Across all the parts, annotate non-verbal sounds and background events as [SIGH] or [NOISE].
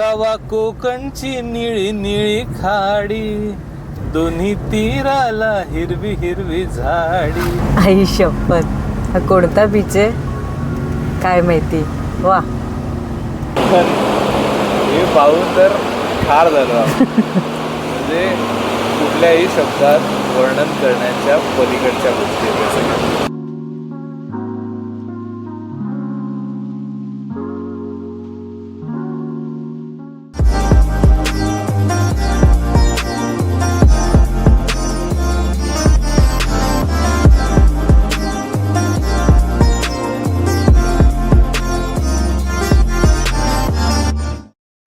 दवा कोकणची निळी निळी खाडी. दोन्ही तीराला हिरवी हिरवी झाडी. आई शपथ. हा कोणता बीच आहे? काय माहिती? वा. हे पाहून तर ठार झालो. आपण. म्हणजे कुठल्याही शब्दात वर्णन करण्याच्या पलीकडच्या गोष्टी आहेत. या सगळ्या.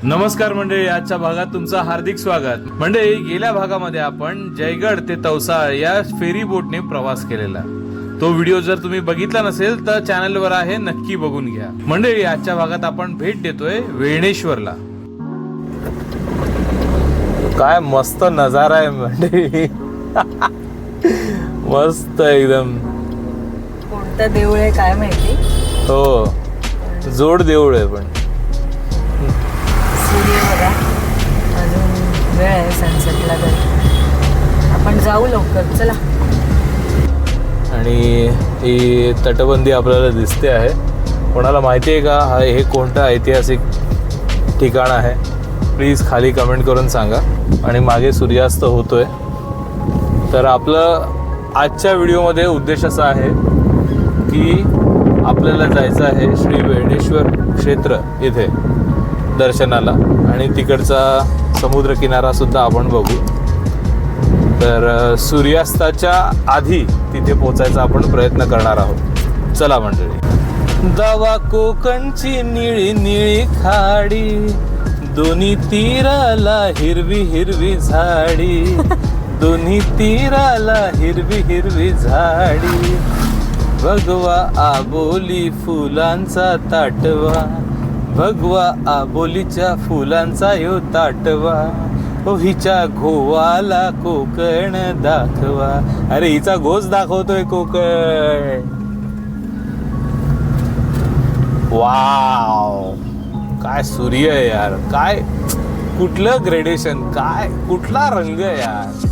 नमस्कार मंडळी आजच्या भागात तुमचं हार्दिक स्वागत. मंडळी गेल्या भागामध्ये आपण जयगड ते तवसाळ या फेरी बोटने प्रवास केलेला. तो व्हिडिओ जर तुम्ही बघितला नसेल तर चॅनलवर आहे नक्की बघून घ्या. मंडळी आजच्या भागात आपण भेट देतोय वेणेश्वरला काय मस्त नजारा आहे मंडळी. [LAUGHS] मस्त एकदम. कोणतं देऊळ आहे काय माहिती? हो जोड देऊळ आहे पण. बघा. अजून वेळ आहे सनसेटला तर. आपण जाऊ लवकर चला. आणि ही तटबंदी आपल्याला दिसते आहे. कोणाला माहिती आहे का? हा हे कोणतं ऐतिहासिक ठिकाण आहे? प्लीज खाली कमेंट करून सांगा. आणि मागे सूर्यास्त होतोय. तर आपलं आजच्या व्हिडिओमध्ये उद्देश असा आहे की आपल्याला जायचं आहे श्री वेणेश्वर क्षेत्र इथे. दर्शनाला. आणि तिकडचा समुद्रकिनारा सुद्धा आपण बघू. तर सूर्यास्ताच्या आधी तिथे पोचायचा आपण प्रयत्न करणार आहोत. चला मंडळी. दवा कोकणची निळी निळी खाडी. दोन्ही तीराला हिरवी हिरवी झाडी. दोन्ही तीराला हिरवी हिरवी झाडी. भगवा आबोली फुलांचा ताटवा. भगवा आबोलीच्या फुलांचा यो ताटवा. हो हिच्या घोवाला कोकण दाखवा. अरे हिचा घोच दाखवतोय कोकण. वाव. काय सूर्य आहे यार. काय कुठलं ग्रेडेशन काय कुठला रंग आहे यार.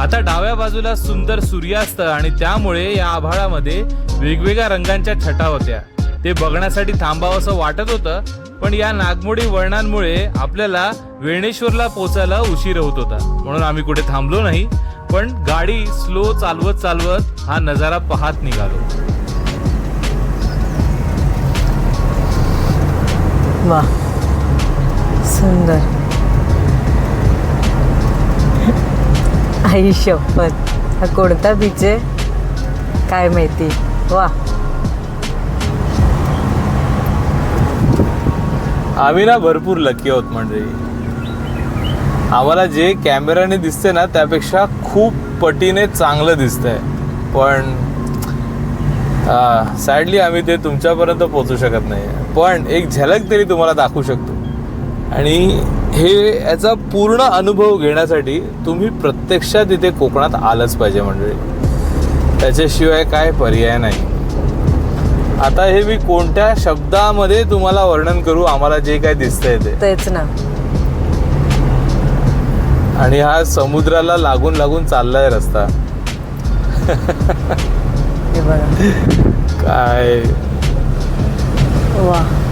आता डाव्या बाजूला सुंदर सूर्यास्त आणि त्यामुळे या आभाळामध्ये वेगवेगळ्या रंगांच्या छटा होत्या. ते बघण्यासाठी थांबावंसं वाटत होतं पण या नागमोडी वळणांमुळे आपल्याला वेणेश्वरला पोचायला उशीर होत होता. म्हणून आम्ही कुठे थांबलो नाही पण गाडी स्लो चालवत चालवत हा नजारा पाहत निघालो. वा. सुंदर. आई शपथ. हा कोणता बीच आहे? काय माहिती? वा. आम्ही ना भरपूर लकी आहोत म्हणजे. आम्हाला जे कॅमेऱ्याने दिसते ना त्यापेक्षा खूप पटीने चांगलं दिसतंय. पण सॅडली आम्ही ते तुमच्यापर्यंत पोचू शकत नाही. पण एक झलक तरी तुम्हाला दाखवू शकतो. आणि हे याचा पूर्ण अनुभव घेण्यासाठी तुम्ही प्रत्यक्षात इथे कोकणात आलंच पाहिजे मंडळी त्याच्याशिवाय काय पर्याय नाही. आता हे मी कोणत्या शब्दामध्ये तुम्हाला वर्णन करू? आम्हाला जे काय दिसतंय ते. तेच ना. आणि हा समुद्राला लागून लागून चाललाय रस्ता. हे बघा. काय? वा.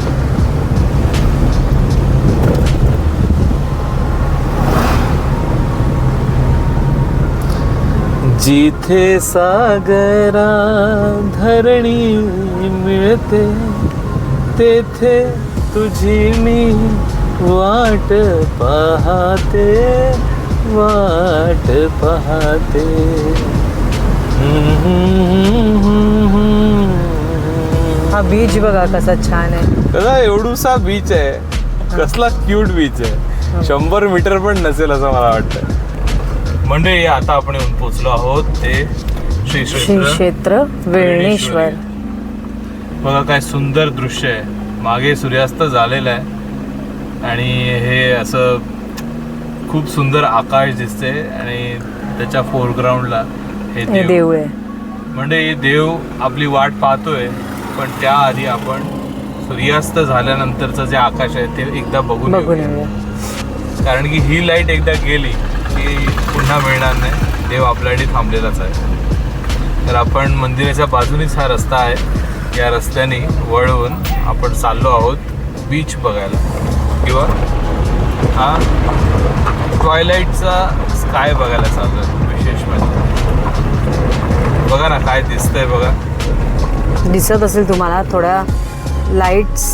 जिथे सागरा धरणी मिळते तेथे तुझी मी वाट पाहते वाट पाहते. हा बीच बघा कसा छान आहे. कसा एवढूसा बीच आहे. कसला क्यूट बीच आहे. शंभर मीटर पण नसेल असं मला वाटतं म्हणजे आता आपण येऊन पोचलो आहोत ते श्री क्षेत्र वेळणेश्वर. बघा काय सुंदर दृश्य आहे. मागे सूर्यास्त झालेला आहे. आणि हे असं खूप सुंदर आकाश दिसते आणि त्याच्या फोरग्राऊंडला हे देव आहे. म्हणजे हे देव आपली वाट पाहतोय पण त्याआधी आपण सूर्यास्त झाल्यानंतरचं जे आकाश आहे ते एकदा बघून कारण की ही लाइट एकदा गेली की पुन्हा मिळणार नाही. देव आपल्यासाठी थांबलेलाच आहे. तर आपण मंदिराच्या बाजूनीच हा रस्ता आहे. या रस्त्याने वळवून आपण चाललो आहोत बीच बघायला. किंवा हा ट्वायलाईटचा स्काय बघायला चाललो आहे विशेष म्हणजे बघा ना काय दिसतंय बघा. दिसत असेल तुम्हाला थोड्या लाईट्स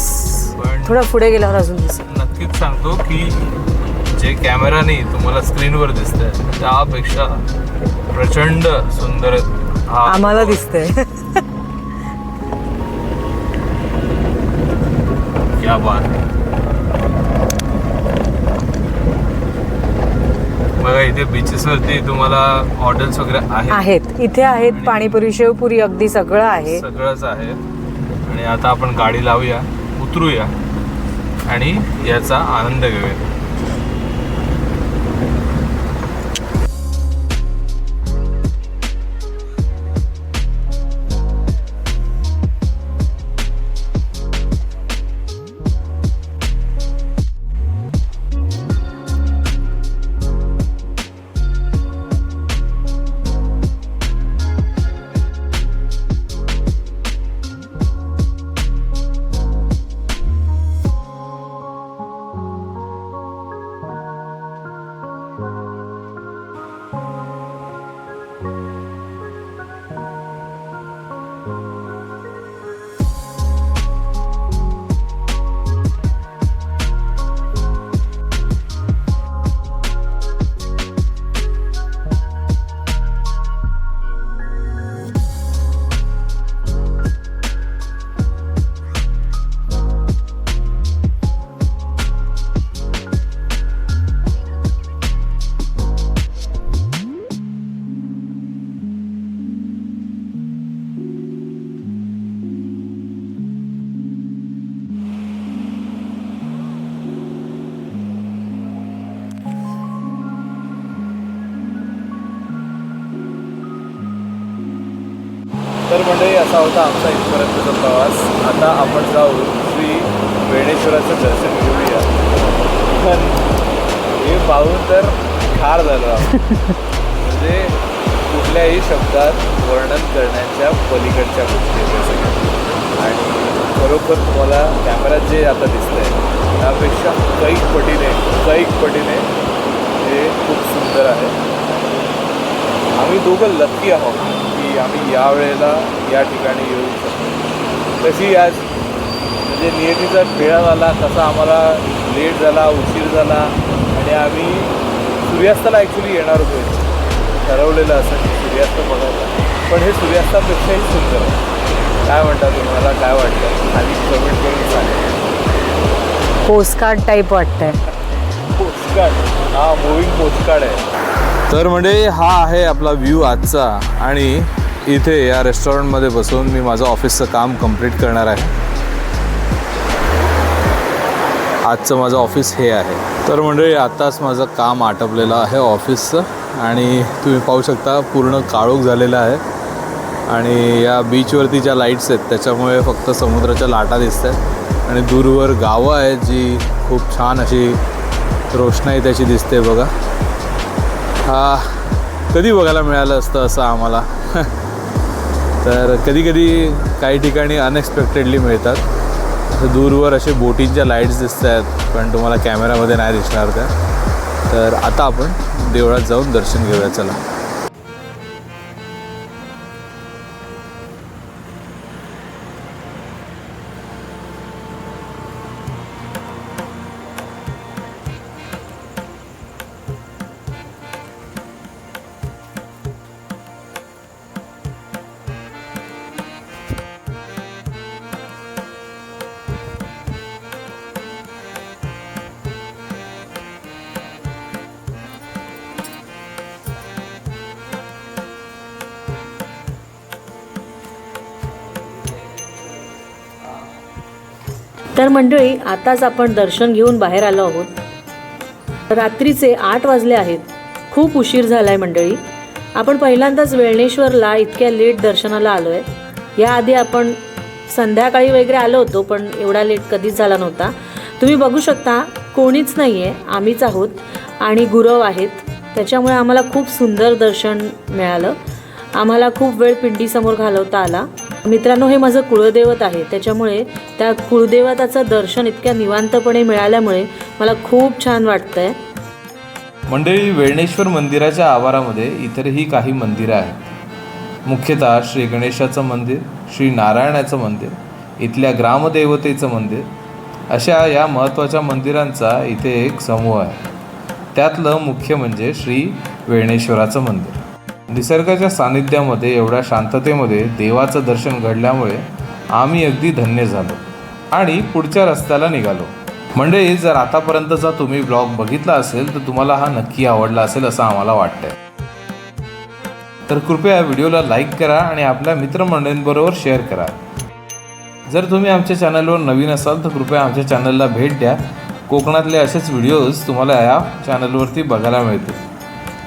थोडं पुढे गेल्यावर अजून नक्कीच सांगतो की जे कॅमेराने तुम्हाला स्क्रीनवर दिसतंय. त्यापेक्षा प्रचंड सुंदर हा आम्हाला दिसतंय. क्या बात. बघा इथे beaches वरती तुम्हाला हॉटेल्स वगैरे आहेत. आहेत. इथे आहेत पाणीपुरी शेवपुरी अगदी सगळं आहे. सगळंच आहे. आणि आता आपण गाडी लावूया उतरूया. आणि याचा आनंद घेऊया. तर असा होता आमचा इथपर्यंतचा प्रवास. आता आपण जाऊ श्री वेणेश्वराचं दर्शन घेऊया. पण हे पाहून तर ठार झालो म्हणजे कुठल्याही शब्दात वर्णन करण्याच्या पलीकडच्या गोष्टी आणि खरोखर तुम्हाला कॅमेरात जे आता दिसतंय त्यापेक्षा कैक पटीने कैक पटीने हे खूप सुंदर आहे. आम्ही दोघं लकी आहोत. की आम्ही या वेळेला या ठिकाणी येऊ शकतो. तशी आज म्हणजे नियतीचा खेळा झाला कसा आम्हाला लेट झाला उशीर झाला आणि आम्ही सूर्यास्ताला ॲक्च्युली येणार होतो. ठरवलेलं असं की सूर्यास्त बघायला. पण हे सूर्यास्तापेक्षाही सुंदर आहे. काय म्हणता तुम्हाला? काय वाटतं? खाली कमेंट करून सांगा. पोस्टकार्ड टाईप वाटतंय. पोस्टकार्ड हा मुव्हिंग पोस्टकार्ड आहे. तर म्हणजे हा आहे आपला व्ह्यू आजचा. आणि इथे या रेस्टॉरंटमध्ये बसून मी माझं ऑफिसचं काम कंप्लीट करणार आहे. आजचं माझं ऑफिस हे आहे. तर म्हणजे आत्ताच माझं काम आटपलेलं आहे ऑफिसचं आणि तुम्ही पाहू शकता पूर्ण काळोख झालेलं आहे. आणि या बीचवरती ज्या लाईट्स आहेत त्याच्यामुळे फक्त समुद्राच्या लाटा दिसत आहेत आणि दूरवर गावं आहेत जी खूप छान अशी रोषणाई त्याची दिसते बघा. हा कधी बघायला मिळालं असतं असं आम्हाला? [LAUGHS] तर कधीकधी काही ठिकाणी अनएक्सपेक्टेडली मिळतात. असं दूरवर असे बोटींच्या लाईट्स दिसत आहेत पण तुम्हाला कॅमेरामध्ये नाही दिसणार त्या. तर आता आपण देवळात जाऊन दर्शन घेऊया चला. तर मंडळी आताच आपण दर्शन घेऊन बाहेर आलो आहोत. रात्रीचे आठ वाजले आहेत. खूप उशीर झाला आहे मंडळी. आपण पहिल्यांदाच वेळणेश्वरला इतक्या लेट दर्शनाला आलो आहे याआधी आपण संध्याकाळी वगैरे आलो होतो पण एवढा लेट कधीच झाला नव्हता. तुम्ही बघू शकता कोणीच नाही आहे आम्हीच आहोत आणि गुरव आहेत. त्याच्यामुळे आम्हाला खूप सुंदर दर्शन मिळालं. आम्हाला खूप वेळ पिंडीसमोर घालवता आला. मित्रांनो हे माझं कुळदैवत आहे. त्याच्यामुळे त्या कुळदैवताचं दर्शन इतक्या निवांतपणे मिळाल्यामुळे मला खूप छान वाटतंय. मंडळी वेळणेश्वर मंदिराच्या आवारामध्ये इतरही काही मंदिरं आहेत. मुख्यतः श्री गणेशाचं मंदिर श्री नारायणाचं मंदिर इथल्या ग्रामदेवतेचं मंदिर अशा या महत्त्वाच्या मंदिरांचा इथे एक समूह आहे. त्यातलं मुख्य म्हणजे श्री वेणेश्वराचं मंदिर. निसर्गाच्या सानिध्यामध्ये एवढ्या शांततेमध्ये देवाचं दर्शन घडल्यामुळे आम्ही अगदी धन्य झालो आणि पुढच्या रस्त्याला निघालो. मंडळी जर आतापर्यंतचा तुम्ही ब्लॉग बघितला असेल तर तुम्हाला हा नक्की आवडला असेल असं आम्हाला वाटतंय. तर कृपया व्हिडिओला लाईक करा आणि आपल्या मित्रमंडळींबरोबर शेअर करा. जर तुम्ही आमच्या चॅनलवर नवीन असाल तर कृपया आमच्या चॅनलला भेट द्या. कोकणातले असेच व्हिडिओज तुम्हाला या चॅनलवरती बघायला मिळतील.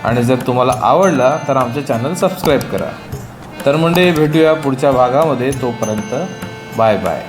आणि जर तुम्हाला आवडला तर आमचे चॅनल सबस्क्राईब करा. तर म्हणजे भेटूया पुढच्या भागामध्ये. तोपर्यंत बाय बाय